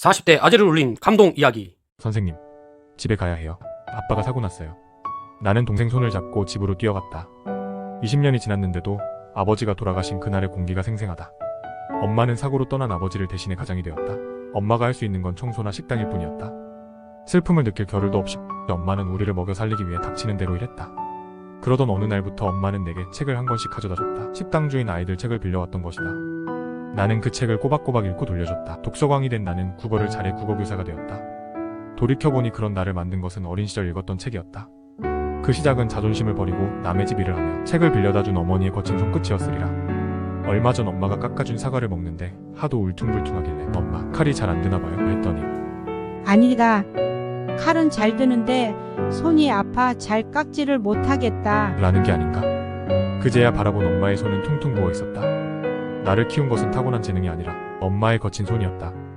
40대 아재를 울린 감동 이야기. 선생님, 집에 가야 해요. 아빠가 사고 났어요. 나는 동생 손을 잡고 집으로 뛰어갔다. 20년이 지났는데도 아버지가 돌아가신 그날의 공기가 생생하다. 엄마는 사고로 떠난 아버지를 대신해 가장이 되었다. 엄마가 할 수 있는 건 청소나 식당일 뿐이었다. 슬픔을 느낄 겨를도 없이 엄마는 우리를 먹여 살리기 위해 닥치는 대로 일했다. 그러던 어느 날부터 엄마는 내게 책을 한 권씩 가져다 줬다. 식당 주인 아이들 책을 빌려왔던 것이다. 나는 그 책을 꼬박꼬박 읽고 돌려줬다. 독서광이 된 나는 국어를 잘해 국어교사가 되었다. 돌이켜보니 그런 나를 만든 것은 어린 시절 읽었던 책이었다. 그 시작은 자존심을 버리고 남의 집 일을 하며 책을 빌려다 준 어머니의 거친 손끝이었으리라. 얼마 전 엄마가 깎아준 사과를 먹는데 하도 울퉁불퉁하길래 엄마 칼이 잘 안 드나 봐요 했더니 아니다. 칼은 잘 드는데 손이 아파 잘 깎지를 못하겠다. 라는 게 아닌가. 그제야 바라본 엄마의 손은 퉁퉁 부어 있었다. 나를 키운 것은 타고난 재능이 아니라 엄마의 거친 손이었다.